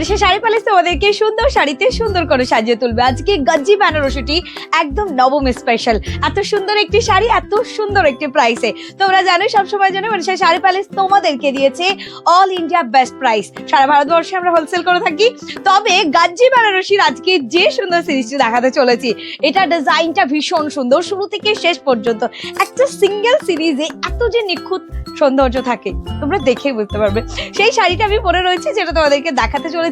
Manisha sari palace তোমাদেরকে সুন্দর শাড়িতে সুন্দর করে সাজিয়ে তুলবে। আজকে গজ্জি বেনারসিটি একদম নবম স্পেশাল এত সুন্দর একটি শাড়ি, এত সুন্দর একটি প্রাইসে তোমরা জানো, সবসময় জানো মনীষা শাড়ি প্যালেস তোমাদেরকে দিয়েছে অল ইন্ডিয়া বেস্ট প্রাইস সারা ভারতবর্ষে আমরা হোলসেল করে থাকি। তবে গাজ্জি বেনারসির আজকে যে সুন্দর সিরিজটি দেখাতে চলেছি, এটা ডিজাইনটা ভীষণ সুন্দর, শুরু থেকে শেষ পর্যন্ত। একটা সিঙ্গেল সিরিজে এত যে নিখুঁত সৌন্দর্য থাকে, তোমরা দেখেই বুঝতে পারবে। সেই শাড়িটা আমি পরে রয়েছে, যেটা তোমাদেরকে দেখাতে চলেছি।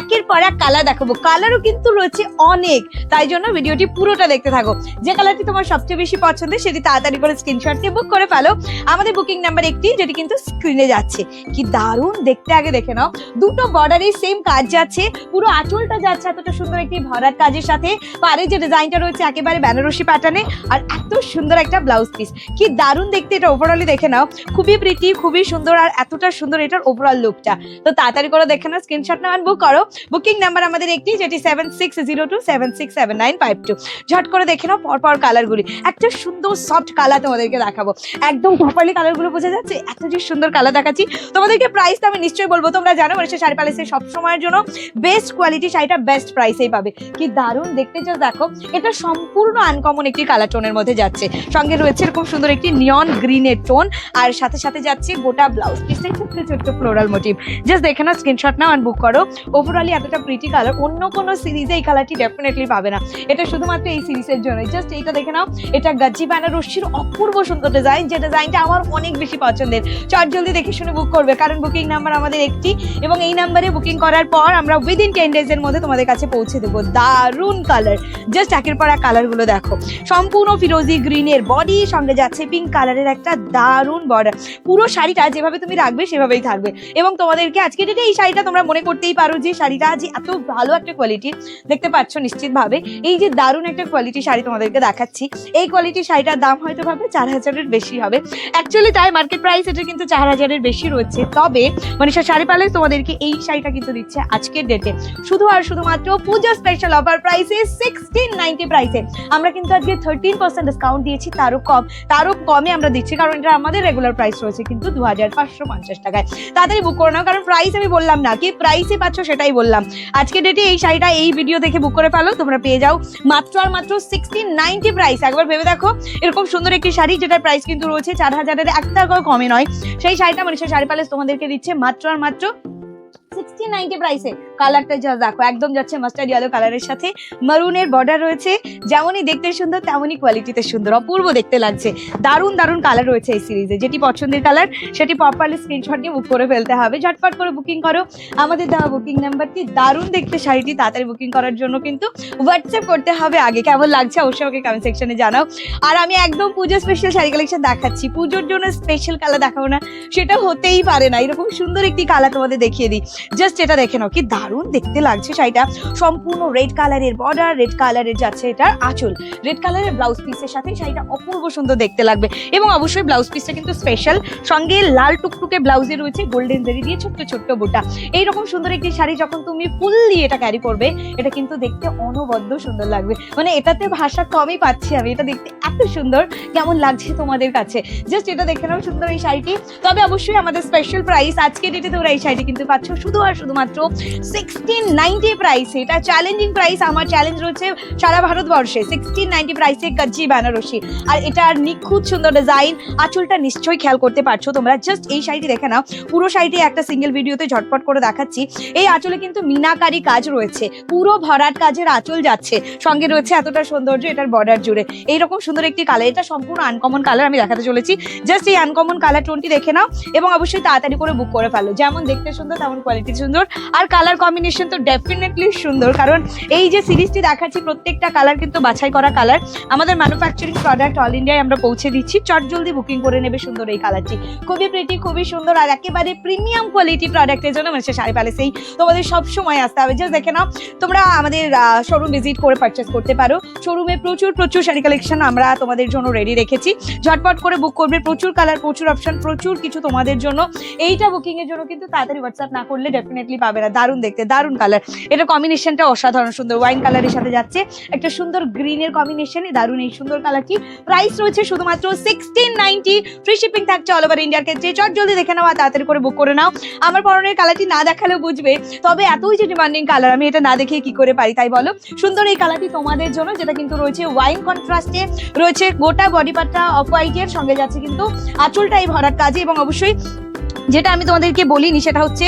একের পর এক কালার দেখাবো। কালারও কিন্তু রয়েছে অনেক, তাই জন্য ভিডিওটি পুরোটা দেখতে থাকো। যে কালারটি তোমার সবচেয়ে বেশি পছন্দের, সেটি তাড়াতাড়ি করে স্ক্রিনশট দিয়ে বুক করে ফেলো। আমাদের বুকিং নাম্বার একটি, যেটি কিন্তু স্ক্রিনে যাচ্ছে। কি দারুণ! দেখতে আগে দেখে নাও। দুটো বর্ডারে সেম কাজ যাচ্ছে। পুরো আঁচলটা যাচ্ছে এতটা সুন্দর একটি ভরার কাজের সাথে। পারে যে ডিজাইনটা রয়েছে একেবারে বেনারসি প্যাটার্নে আর এত সুন্দর একটা ব্লাউজ পিস কি দারুণ দেখতে এটা ওভারঅলি দেখে নাও। খুবই প্রিটি খুবই সুন্দর, আর এতটা সুন্দর এটার ওভারঅল লুকটা তো তাড়াতাড়ি করে দেখে নাও স্ক্রিনশট নাও বুক করো। বুকিং নাম্বার আমাদের একটি, যেটি seven six zero two seven six seven nine five two ঝট করে দেখে নাও, পরপর কালারগুলি একটা সুন্দর সফট কালার তোমাদেরকে দেখাবো। একদম প্রপারলি কালারগুলো বোঝা যাচ্ছে, এত যে সুন্দর কালার দেখাচ্ছি। তোমাদেরকে প্রাইস তো আমি নিশ্চয়ই বলব, তোমরা জানো মানে শাড়ি প্যালেসের সব সময়ের জন্য বেস্ট কোয়ালিটি শাড়িটা বেস্ট প্রাইসেই পাবে। কি দারুণ! দেখতে চাও দেখো, এটা সম্পূর্ণ আনকমন একটি কালার টোনের মধ্যে যাচ্ছে। সঙ্গে রয়েছে এরকম সুন্দর একটি নিয়ন গ্রিনের টোন আর সাথে সাথে যাচ্ছে গোটা ব্লাউজ পিসে ছোট্ট ছোট্ট ফ্লোরাল মোটিভ জাস্ট দেখে নাও স্ক্রিনশট নাও আর বুক করো। ওভারঅলি এতটা প্রিটি কালার অন্য কোনো সিরিজে এই কালারটি ডেফিনেটলি পাবে না। এটা শুধুমাত্র এই সিরিজের জন্য জাস্ট এইটা দেখে নাও। এটা গাজ্জি বেনারসির অপূর্ব সুন্দর ডিজাইন যে ডিজাইনটা আমার অনেক বেশি পছন্দের। চট জলদি দেখে শুনে বুক করবে, কারণ বুকিং নাম্বার আমাদের একটি, এবং এই নাম্বারে বুকিং করার পর আমরা উইদিন টেন ডেজ এর মধ্যে তোমাদের কাছে পৌঁছে দেবো। দারুণ কালার জাস্ট একের পর এক কালারগুলো দেখো। সম্পূর্ণ ফিরোজি গ্রিনের বডি সঙ্গে যাচ্ছে পিঙ্ক কালারের একটা দারুণ বর্ডার পুরো শাড়িটা যেভাবে তুমি রাখবে, সেভাবেই থাকবে। এবং তোমাদেরকে আজকে ডেটে এই শাড়িটা তোমরা মনে করতেই পারো যে শাড়িটা যে এত ভালো একটা কোয়ালিটি দেখতে পাচ্ছ নিশ্চিতভাবে। এই যে দারুণ একটা কোয়ালিটি শাড়ি তোমাদেরকে দেখাচ্ছি। এই কোয়ালিটির শাড়িটার দাম হয়তো ভাবে চার হাজারের বেশি হবে। অ্যাকচুয়ালি তাই মার্কেট প্রাইস এটা কিন্তু চার হাজারের বেশি রয়েছে। তবে মনীষা শাড়ি পালে তোমাদেরকে এই শাড়িটা কিন্তু দিচ্ছে আজকের ডেটে শুধু আর শুধুমাত্র পুজো স্পেশাল অফার প্রাইসে সিক্সটিন নাইনটি প্রাইসে আমরা কিন্তু আজকে থার্টিন পার্সেন্ট ডিসকাউন্ট দিয়েছি, তারও কম, তারও কমে আমরা দিচ্ছি, কারণ এটা আমাদের রেগুলার প্রাইস রয়েছে কিন্তু দু হাজার পাঁচশো পঞ্চাশ টাকায়। তাড়াতাড়ি বুক করে নাও, কারণ প্রাইস আমি বললাম না, কি প্রাইসে পাচ্ছ, সেটাই বললাম। আজকে ডেটে এই শাড়িটা, এই ভিডিও দেখে বুক করে ফেলো, তোমরা পেয়ে যাও। মাত্র আর মাত্র সিক্সটিন নাইনটি প্রাইস একবার ভেবে দেখো, এরকম সুন্দর একটি শাড়ি, যেটার প্রাইস কিন্তু রয়েছে চার হাজারের একটা টাকাও কমে নয়। সেই শাড়িটা মনীষা শাড়ি প্যালেস তোমাদেরকে দিচ্ছে মাত্র আর মাত্র সিক্সটিন নাইনটি প্রাইসে কালারটা যা দেখো, একদম যাচ্ছে মাস্টার্ড ইয়েলো কালারের সাথে। মারুনের বর্ডার রয়েছে, যেমনই দেখতে সুন্দর, তেমনই কোয়ালিটিতে সুন্দর। অপূর্ব দেখতে লাগছে। দারুণ দারুণ কালার রয়েছে এই সিরিজে যেটি পছন্দের কালার সেটি প্রপারলি স্ক্রিনশট নিয়ে বুক করে ফেলতে হবে। ঝটপট করে বুকিং করো। আমাদের দেওয়া বুকিং নাম্বারটি দারুণ দেখতে, শাড়িটি তাড়াতাড়ি বুকিং করার জন্য কিন্তু হোয়াটসঅ্যাপ করতে হবে আগে। কেমন লাগছে অবশ্যই আমাকে কমেন্ট সেকশনে জানাও। আর আমি একদম পুজো স্পেশাল শাড়ি কালেকশন দেখাচ্ছি। পুজোর জন্য স্পেশাল কালার দেখাবো না, সেটা হতেই পারে না। এরকম সুন্দর একটি কালার তোমাদের দেখিয়ে দিই। জাস্ট এটা দেখে নাও, কি দারুণ দেখতে লাগছে শাড়িটা। সম্পূর্ণ রেড কালারের বর্ডার রেড কালারের যাচ্ছে এটার আঁচল। রেড কালারের ব্লাউজ পিসের সাথে শাড়িটা অপূর্ব সুন্দর দেখতে লাগবে। এবং অবশ্যই ব্লাউজ পিসটা কিন্তু স্পেশাল সঙ্গে লাল টুকটুকে ব্লাউজে রয়েছে গোল্ডেন জারি দিয়ে ছোট্ট ছোট্ট বুটা। এইরকম সুন্দর একটি শাড়ি যখন তুমি ফুললি এটা ক্যারি করবে, এটা কিন্তু দেখতে অনবদ্য সুন্দর লাগবে। মানে এটাতে ভাষা কমই পাচ্ছি আমি। এটা দেখতে এত সুন্দর। কেমন লাগছে তোমাদের কাছে? জাস্ট এটা দেখে নাও সুন্দর এই শাড়িটি। তবে অবশ্যই আমাদের স্পেশাল প্রাইস আজকে ডেটে তোমরা এই শাড়িটি কিন্তু পাচ্ছ। শুধু আর শুধুমাত্র সিক্সটিন নাইনটি প্রাইসে এটা চ্যালেঞ্জিং প্রাইস আমার চ্যালেঞ্জ রয়েছে সারা ভারতবর্ষে। সিক্সটিন নাইনটি প্রাইসে কাজ্জি বেনারসি। আর এটার নিখুঁত সুন্দর ডিজাইন আঁচলটা নিশ্চয়ই খেয়াল করতে পারছ তোমরা। জাস্ট এই শাড়িটি দেখে নাও। পুরো শাড়িটি একটা সিঙ্গেল ভিডিওতে ঝটপট করে দেখাচ্ছি। এই আঁচলে কিন্তু মিনাকারি কাজ রয়েছে। পুরো ভরাট কাজের আঁচল যাচ্ছে। সঙ্গে রয়েছে এতটা সৌন্দর্য এটার বর্ডার জুড়ে। এইরকম সুন্দর একটি কালার এটা সম্পূর্ণ আনকমন কালার আমি দেখাতে চলেছি। জাস্ট এই আনকমন কালার টোনটি দেখে নাও এবং অবশ্যই তাড়াতাড়ি করে বুক করে ফেলো। যেমন দেখতে সুন্দর, তেমন কোয়ালিটি সুন্দর। আর কালার কম্বিনেশন তো ডেফিনেটলি সুন্দর। কারণ এই যে সিরিজটি দেখাচ্ছি, প্রত্যেকটা কালার কিন্তু বাছাই করা কালার আমাদের ম্যানুফ্যাকচারিং প্রোডাক্ট অল ইন্ডিয়ায় আমরা পৌঁছে দিচ্ছি। চট জলদি বুকিং করে নেবে সুন্দর এই কালারটি খুবই প্রিটি খুবই সুন্দর আর একেবারে প্রিমিয়াম কোয়ালিটি প্রোডাক্টের জন্য মানে শাড়ি প্যালেসেই তোমাদের সবসময় আসতে হবে। জাস্ট দেখে নাও, তোমরা আমাদের শোরুম ভিজিট করে পারচেস করতে পারো। শোরুমে প্রচুর প্রচুর শাড়ি কালেকশন আমরা তোমাদের জন্য রেডি রেখেছি। ঝটপট করে বুক করবে, প্রচুর কালার প্রচুর অপশন প্রচুর কিছু তোমাদের জন্য। এইটা বুকিং এর জন্য কিন্তু তাড়াতাড়ি হোয়াটসঅ্যাপ না করলে ডেফিনেটলি পাবে না। দারুণ দেখতে দেখতে, দারুণ কালার এটা কম্বিনেশনটা অসাধারণ, সুন্দর ওয়াইন কালারের সাথে যাচ্ছে। একটা সুন্দর গ্রিনের কম্বিনেশনে দারুণ এই সুন্দর কালারটি প্রাইস রয়েছে শুধুমাত্র সিক্সটিন নাইনটি ফ্রি শিপিং থাকছে অল ওভার ইন্ডিয়ার ক্ষেত্রে। চট জলদি দেখে নাও তাড়াতাড়ি করে বুক করে নাও। আমার পরনের কালারটি না দেখালেও বুঝবে, তবে এতই যে ডিমান্ডিং কালার আমি এটা না দেখে কি করে পারি, তাই বলো। সুন্দর এই কালারটি তোমাদের জন্য, যেটা কিন্তু রয়েছে ওয়াইন কন্ট্রাস্টে রয়েছে গোটা বডি পার্টটা অফ হোয়াইটের সঙ্গে যাচ্ছে কিন্তু আঁচলটা এই ভরাট কাজে। এবং অবশ্যই যেটা আমি তোমাদেরকে বলিনি, সেটা হচ্ছে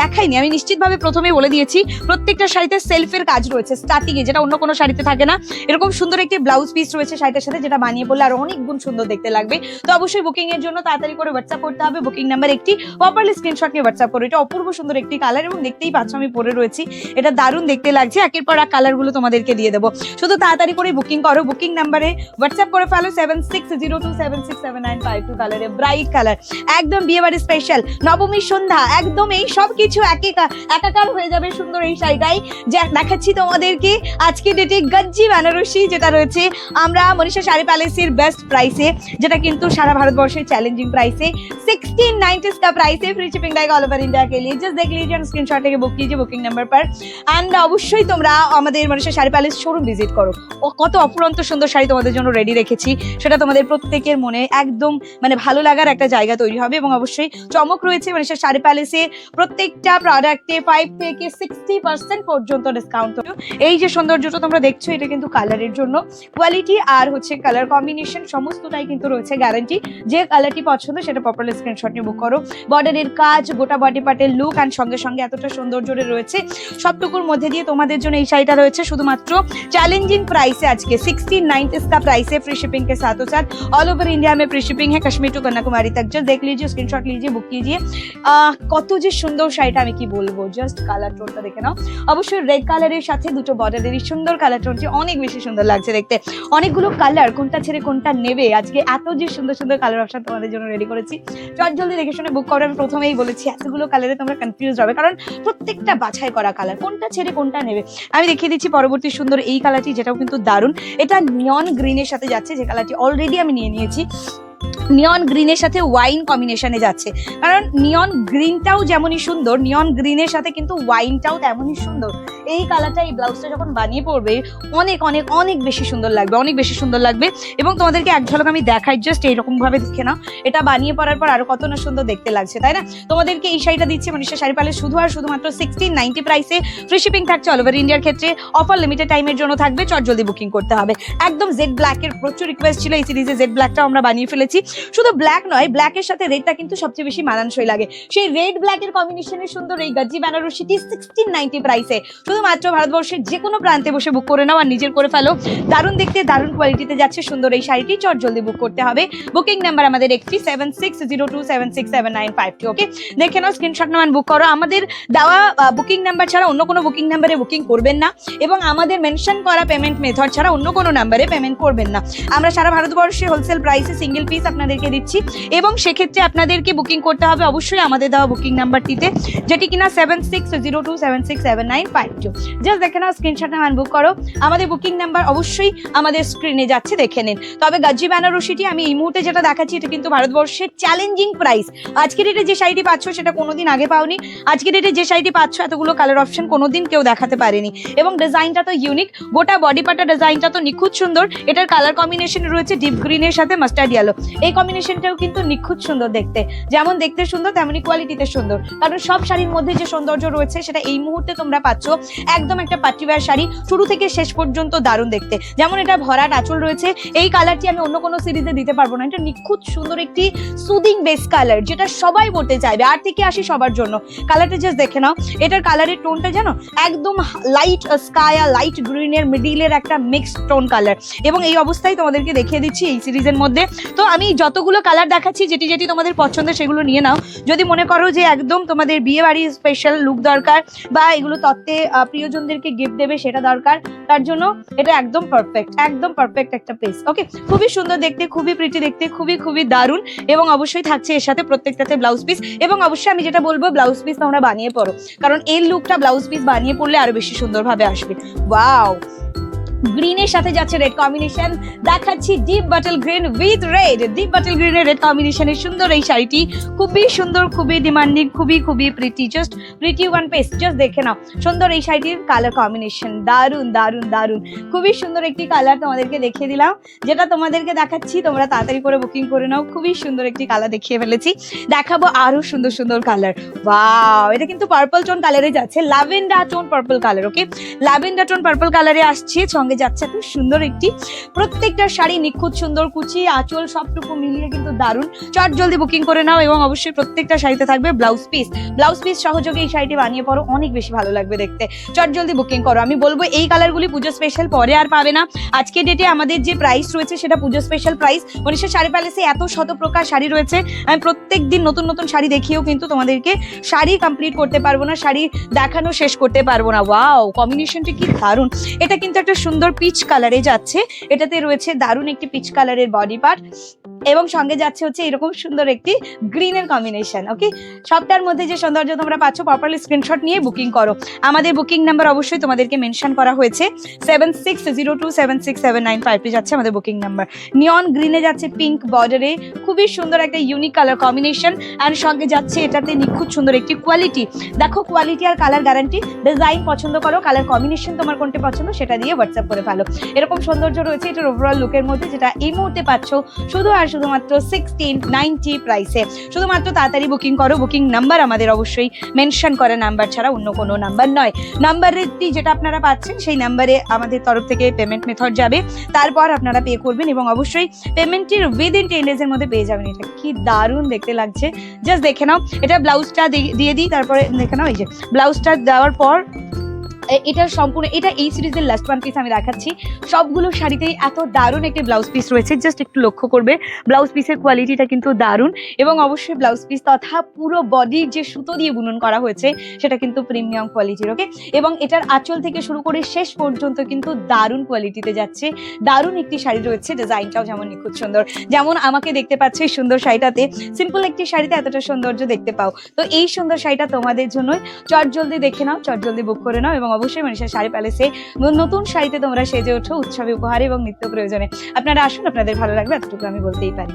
দেখাইনি। আমি নিশ্চিতভাবে প্রথমে বলে দিয়েছি, প্রত্যেকটা শাড়িতে সেলফের কাজ রয়েছে স্টার্টিং এ যেটা অন্য কোনো শাড়িতে থাকে না। এরকম সুন্দর একটি ব্লাউজ পিস রয়েছে শাড়িটার সাথে, যেটা বানিয়ে বললে আরও অনেক গুণ সুন্দর দেখতে লাগবে। তো অবশ্যই বুকিং এর জন্য তাড়াতাড়ি করে হোয়াটসঅ্যাপ করতে হবে। বুকিং নাম্বার একটি প্রপারলি স্ক্রিনশট নিয়ে হোয়াটসঅ্যাপ করো। এটা অপূর্ব সুন্দর একটি কালার এবং দেখতেই পাচ্ছ আমি পরে রয়েছি। এটা দারুণ দেখতে লাগছে। একের পর এক কালারগুলো তোমাদেরকে দিয়ে দেবো। শুধু তাড়াতাড়ি করে বুকিং করো। বুকিং নাম্বারে হোয়াটসঅ্যাপ করে ফেলো seven six zero two seven six seven nine five two কালারে ব্রাইট কালার একদম বিয়ে বাড়ি স্পেশাল নবমী সন্ধ্যা। একদম এই সব কিছু একে একাকার হয়ে যাবে সুন্দর এই শাড়িটাই যা দেখাচ্ছি তোমাদেরকে আজকে ডেটে গজ্জি বেনারসি যেটা রয়েছে আমরা মনীষা শাড়ি প্যালেসের বেস্ট প্রাইসে যেটা কিন্তু সারা ভারতবর্ষের চ্যালেঞ্জিং প্রাইসে सिक्सटीन नाइन्टीज का प्राइस है फ्री शिपिंग रहेगा ऑल ओवर इंडिया के लिए जस्ट देख लीजिए स्क्रीनशॉट लेके बुक कीजिए बुकिंग नंबर पर অ্যান্ড অবশ্যই তোমরা আমাদের মানুষের শাড়ি প্যালেস শোরুম ভিজিট করো ও কত অপুরন্ত সুন্দর শাড়ি তোমাদের জন্য রেডি রেখেছি সেটা তোমাদের প্রত্যেকের মনে একদম মানে ভালো লাগার একটা জায়গা তৈরি হবে এবং অবশ্যই চমক রয়েছে মানুষের শাড়ি প্যালেসে প্রত্যেকটা প্রোডাক্টে ফাইভ থেকে সিক্সটি পার্সেন্ট পর্যন্ত ডিসকাউন্ট এই যে সৌন্দর্যটা তোমরা দেখছো এটা কিন্তু কালারের জন্য কোয়ালিটি আর হচ্ছে কালার কম্বিনেশন সমস্তটাই কিন্তু রয়েছে গ্যারান্টি যে কালারটি পছন্দ সেটা প্রপারলি স্ক্রিনশট নিয়ে বুক করো বর্ডারের কাজ গোটা বডি পার্টের লুক অ্যান্ড সঙ্গে সঙ্গে এতটা সৌন্দর্য রয়েছে সবটুকুর মধ্যে দিয়ে তোমাদের জন্য এই শাড়িটা রয়েছে শুধুমাত্র चैलेंजिंग प्राइस है आज के सिक्सटी नाइन इसका प्राइस है फ्री शिपिंग के साथों साथ ऑल ओवर इंडिया में फ्री शिपिंग है कश्मीर टू कन्याकुमारी तक जस्ट देख लीजिए स्क्रीनशॉट लीजिए बुक कीजिए আহ, কত যে সুন্দর শাড়িটা আমি কি বলবো জাস্ট কালার টোনটা দেখে নাও। অবশ্যই রেড কালারের সাথে দুটো বর্ডারেরই সুন্দর কালার টোনটি অনেক বেশি সুন্দর লাগছে দেখতে। অনেকগুলো কালার কোনটা ছেড়ে কোনটা নেবে? আজকে এত যে সুন্দর সুন্দর কালার অপশন তোমাদের জন্য রেডি করেছি। চট জলদি দেখে শুনে বুক করো আমি প্রথমেই বলেছি, এতগুলো কালারে তোমরা কনফিউজ হবে। কারণ প্রত্যেকটা বাছাই করা কালার কোনটা ছেড়ে কোনটা নেবে? আমি দেখিয়ে দিচ্ছি পরবর্তী সুন্দর এই কালারটি যেটাও কিন্তু দারুণ। এটা নিয়ন গ্রিনের সাথে যাচ্ছে, যে কালারটি অলরেডি আমি নিয়ে নিয়েছি। নিয়ন গ্রিনের সাথে ওয়াইন কম্বিনেশনে যাচ্ছে। কারণ নিয়ন গ্রিনটাও যেমনই সুন্দর নিয়ন গ্রিনের সাথে কিন্তু ওয়াইনটাও তেমনই সুন্দর। এই কালারটা এই ব্লাউজটা যখন বানিয়ে পড়বে অনেক অনেক অনেক বেশি সুন্দর লাগবে, অনেক বেশি সুন্দর লাগবে। এবং তোমাদেরকে এক ঝলক আমি দেখাই জাস্ট এইরকম ভাবে দেখে নাও। এটা বানিয়ে পড়ার পর আরও কত না সুন্দর দেখতে লাগছে, তাই না? তোমাদেরকে এই শাড়িটা দিচ্ছে মনীষা শাড়ি পালে শুধু আর শুধুমাত্র সিক্সটিন নাইনটি প্রাইসে ফ্রি শিপিং থাকছে অল ওভার ইন্ডিয়ার ক্ষেত্রে। অফার লিমিটেড টাইমের জন্য থাকবে চট জলদি বুকিং করতে হবে। একদম জেড ব্ল্যাকের প্রচুর রিকোয়েস্ট ছিল, এই সিরিজে জেড ব্ল্যাকটাও আমরা বানিয়ে ফেলেছি। শুধু ব্ল্যাক নয় ব্ল্যাকের সাথে রেডটা কিন্তু সবচেয়ে বেশি মানানসই লাগে। সেই রেড ব্ল্যাকের কম্বিনেশনের সুন্দর এই গজ্জি বেনারসিটি সিক্সটিন নাইনটি প্রাইসে শুধুমাত্র ভারতবর্ষের যে কোনো প্রান্তে বসে বুক করে নাও আর নিজের করে ফেলো। দারুণ দেখতে, দারুণ কোয়ালিটিতে যাচ্ছে সুন্দর এই শাড়িটি। চট জলদি বুক করতে হবে। বুকিং নাম্বার আমাদের একটি seven six zero two seven six seven nine five two okay দেখে নাও স্ক্রিনশট নাম্বার বুক করো। আমাদের দেওয়া বুকিং নাম্বার ছাড়া অন্য কোনো বুকিং নাম্বারে বুকিং করবেন না। এবং আমাদের মেনশন করা পেমেন্ট মেথড ছাড়া অন্য কোনো নাম্বারে পেমেন্ট করবেন না। আমরা সারা ভারতবর্ষে হোলসেল প্রাইসে সিঙ্গেল পিস আপনাদেরকে দিচ্ছি। এবং সেক্ষেত্রে আপনাদেরকে বুকিং করতে হবে অবশ্যই আমাদের দেওয়া বুকিং নাম্বারটিতে, যেটি কিনা seven six zero two seven six seven nine five two just দেখে নাও স্ক্রিনশট নাম্বার বুক করো। আমাদের বুকিং নাম্বার অবশ্যই আমাদের স্ক্রিনে যাচ্ছে, দেখে নিন। তবে গাজ্জি বেনারসিটি, আমি এই মুহূর্তে যেটা দেখাচ্ছি, এটা কিন্তু ভারতবর্ষের চ্যালেঞ্জিং প্রাইস আজকে ডেটে যে শাড়িটি পাচ্ছ, সেটা কোনোদিন আগে পাওনি। আজকে ডেটে যে শাড়িটি পাচ্ছ, এতগুলো কালার অপশন কোনোদিন কেউ দেখাতে পারেনি। এবং ডিজাইনটা তো ইউনিক গোটা বডি পাটা ডিজাইনটা তো নিখুঁত সুন্দর। এটার কালার কম্বিনেশন রয়েছে ডিপ গ্রিনের সাথে মাস্টার্ড ইয়েলো এই কম্বিনেশনটাও কিন্তু নিখুঁত সুন্দর দেখতে। যেমন দেখতে সুন্দর, তেমনি কোয়ালিটিতে সুন্দর। কারণ সব শাড়ির মধ্যে যে সৌন্দর্য রয়েছে, সেটা এই মুহূর্তে তোমরা পাচ্ছ। একদম একটা পার্টিওয়ার শাড়ি, শুরু থেকে শেষ পর্যন্ত দারুণ দেখতে। যেমন এটা ভরাট আঁচল রয়েছে, এই কালারটি আমি অন্য কোনো সিরিজে দিতে পারব না। এটা নিখুঁত সুন্দর একটি সুদিং বেস কালার যেটা সবাই পড়তে চাইবে, আর থেকে আসি সবার জন্য। কালারটা জাস্ট দেখে নাও, এটার কালারের টোনটা জানো? একদম লাইট স্কাই আর লাইট গ্রিনের মিডিলের একটা মিক্সড টোন কালার এবং এই অবস্থায় তোমাদেরকে দেখিয়ে দিচ্ছি এই সিরিজের মধ্যে। তো আমি যতগুলো কালার দেখাচ্ছি, যেটি যেটি তোমাদের পছন্দ সেগুলো নিয়ে নাও। যদি মনে করো যে একদম তোমাদের বিয়ে বাড়ির স্পেশাল লুক দরকার বা এগুলো তত্ত্বে প্রিয়জনদেরকে গিফট দেবে সেটা দরকার, তার জন্য এটা একদম পারফেক্ট একদম পারফেক্ট একটা পিস ওকে খুবই সুন্দর দেখতে, খুবই প্রিটি দেখতে, খুবই খুবই দারুণ এবং অবশ্যই থাকছে এর সাথে প্রত্যেকটাতে ব্লাউজ পিস এবং অবশ্যই আমি যেটা বলব ব্লাউজ পিস তোমরা বানিয়ে পড়ো, কারণ এই লুকটা ব্লাউজ পিস বানিয়ে পড়লে আরও বেশি সুন্দরভাবে আসবে। ওয়াও গ্রিনের সাথে যাচ্ছে রেড কম্বিনেশন দেখাচ্ছি deep bottle green with red deep bottle গ্রিনের রেড কম্বিনেশনের সুন্দর এই শাড়িটি। খুবই সুন্দর, খুবই ডিমান্ডিং খুবই খুবই pretty just pretty one piece just দেখে নাও। সুন্দর এই শাড়িটির কালার কম্বিনেশন দারুণ দারুণ দারুণ খুবই সুন্দর একটি কালার তোমাদেরকে দেখিয়ে দিলাম। যেটা তোমাদেরকে দেখাচ্ছি, তোমরা তাড়াতাড়ি করে বুকিং করে নাও। খুবই সুন্দর একটি কালার দেখিয়ে ফেলেছি। দেখাবো আরও সুন্দর সুন্দর কালার ওয়াও এটা কিন্তু পার্পল টোন কালারে যাচ্ছে। Lavender tone purple colour okay lavender tone purple কালারে আসছে। সঙ্গে যাচ্ছে। এত সুন্দর একটি প্রত্যেকটা শাড়ি, নিখুঁত, সুন্দর কুচি, আঁচল সবটুকু মিলিয়ে কিন্তু দারুণ। চট জলদি বুকিং করে নাও এবং অবশ্যই প্রত্যেকটা শাড়িতে থাকবে ব্লাউজ পিস ব্লাউজ পিস সহযোগে এই শাড়িটি বানিয়ে পরো, অনেক বেশি ভালো লাগবে দেখতে। চট জলদি বুকিং করো। আমি বলব এই কালারগুলি পুজো স্পেশাল পরে আর পাবে না। আজকে ডেটে আমাদের যে প্রাইস রয়েছে সেটা পুজো স্পেশাল প্রাইস মনীষা শাড়ি প্যালেসে এত শত প্রকার শাড়ি রয়েছে। আমি প্রত্যেক দিন নতুন নতুন শাড়ি দেখিয়েও কিন্তু তোমাদেরকে শাড়ি কমপ্লিট করতে পারব না, শাড়ি দেখানো শেষ করতে পারব না। ওয়াও কম্বিনেশনটা কি দারুণ। এটা কিন্তু একটা পিচ কালারে যাচ্ছে। এটাতে রয়েছে দারুণ একটি পিচ কালারের বডি পার্ট এবং সঙ্গে যাচ্ছে হচ্ছে এরকম সুন্দর একটি গ্রিনের কম্বিনেশন ওকে সবটার মধ্যে যে সৌন্দর্য তোমরা পাচ্ছ প্রপারলি স্ক্রিনশট নিয়ে বুকিং করো। আমাদের বুকিং নাম্বার অবশ্যই তোমাদেরকে মেনশন করা হয়েছে। Seven six zero two seven six seven nine ফাইভটি যাচ্ছে আমাদের বুকিং নাম্বার নিয়ন গ্রিনে যাচ্ছে পিঙ্ক বর্ডারে খুবই সুন্দর একটা ইউনিক কালার কম্বিনেশন অ্যান্ড সঙ্গে যাচ্ছে এটাতে নিখুঁত সুন্দর একটি কোয়ালিটি দেখো কোয়ালিটি আর কালার গ্যারান্টি ডিজাইন পছন্দ করো কালার কম্বিনেশন তোমার কোনটি পছন্দ সেটা দিয়ে হোয়াটসঅ্যাপ করে ফেলো এরকম সৌন্দর্য রয়েছে এটার ওভারঅল লুকের মধ্যে যেটা এই মুহূর্তে পাচ্ছ শুধু আর শুধুমাত্র সিক্সটিন নাইনটি প্রাইসে শুধুমাত্র তাড়াতাড়ি বুকিং করো বুকিং নাম্বার আমাদের অবশ্যই মেনশন করা নাম্বার ছাড়া অন্য কোনো নাম্বার নয়। নাম্বারটি যেটা আপনারা পাচ্ছেন সেই নাম্বারে আমাদের তরফ থেকে পেমেন্ট মেথড যাবে। তারপর আপনারা পে করবেন এবং অবশ্যই পেমেন্টটির উইদিন টেন ডেজের মধ্যে পেয়ে যাবেন। এটা কি দারুণ দেখতে লাগছে। জাস্ট দেখে নাও, এটা ব্লাউজটা দিয়ে দিই, তারপরে দেখে নাও, এই যে ব্লাউজটা দেওয়ার পর এটার সম্পূর্ণ, এটা এই সিরিজের লাস্ট ওয়ান পিস আমি দেখাচ্ছি। সবগুলো শাড়িতেই এত দারুণ একটি ব্লাউজ পিস রয়েছে। জাস্ট একটু লক্ষ্য করবে ব্লাউজ পিসের কোয়ালিটিটা কিন্তু দারুণ এবং অবশ্যই ব্লাউজ পিস তথা পুরো বডির যে সুতো দিয়ে বুনন করা হয়েছে, সেটা কিন্তু প্রিমিয়াম কোয়ালিটির ওকে এবং এটার আঁচল থেকে শুরু করে শেষ পর্যন্ত কিন্তু দারুণ কোয়ালিটিতে যাচ্ছে। দারুণ একটি শাড়ি রয়েছে ডিজাইনটাও যেমন নিখুঁত সুন্দর। যেমন আমাকে দেখতে পাচ্ছ এই সুন্দর শাড়িটাতে সিম্পল একটি শাড়িতে এতটা সৌন্দর্য দেখতে পাও। তো এই সুন্দর শাড়িটা তোমাদের জন্যই, চট জলদি দেখে নাও, চট জলদি বুক করে নাও এবং অবশ্যই মনীষা শাড়ি প্যালেসে নতুন শাড়িতে তোমরা সেজে ওঠো, উৎসবে উপহারে এবং নিত্য প্রয়োজনে। আপনারা আসুন, আপনাদের ভালো লাগবে, এতটুকু আমি বলতেই পারি।